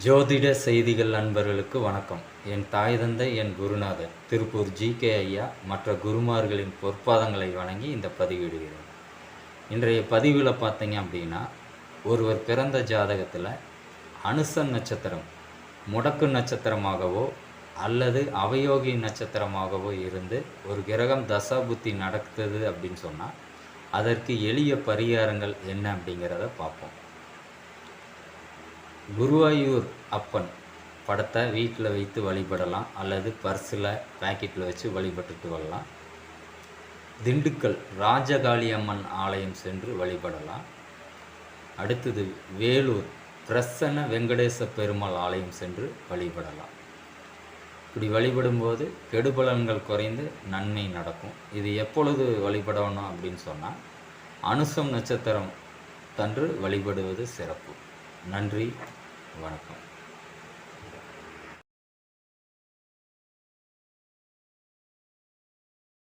ஜோதிட செய்திகள் நண்பர்களுக்கு வணக்கம். என் தாய் தந்தை என் குருநாதர் திருப்பூர் ஜி. கே. ஐயா மற்ற குருமார்களின் பொற்பாதங்களை வணங்கி இந்த பதிவிடுகிறேன். இன்றைய பதிவில் பார்த்தீங்க அப்படின்னா ஒருவர் பிறந்த ஜாதகத்தில் அனுசன் நட்சத்திரம் முடக்கு நட்சத்திரமாகவோ அல்லது அவயோகி நட்சத்திரமாகவோ இருந்து ஒரு கிரகம் தசாபுத்தி நடக்குது அப்படின்னு சொன்னால் அதற்கு எளிய பரிகாரங்கள் என்ன அப்படிங்கிறத பார்ப்போம். குருவாயூர் அப்பன் படத்தை வீட்டில் வைத்து வழிபடலாம் அல்லது பர்ஸில் பேக்கெட்டில் வச்சு வழிபட்டுட்டு வரலாம். திண்டுக்கல் ராஜகாளி அம்மன் ஆலயம் சென்று வழிபடலாம். அடுத்தது வேலூர் பிரசன்ன வெங்கடேச பெருமாள் ஆலயம் சென்று வழிபடலாம். இப்படி வழிபடும்போது கெடுபலன்கள் குறைந்து நன்மை நடக்கும். இது எப்பொழுது வழிபடணும் அப்படின்னு சொன்னால் அனுசம் நட்சத்திரம் தன்று வழிபடுவது சிறப்பு. நன்றி. வணக்கம்.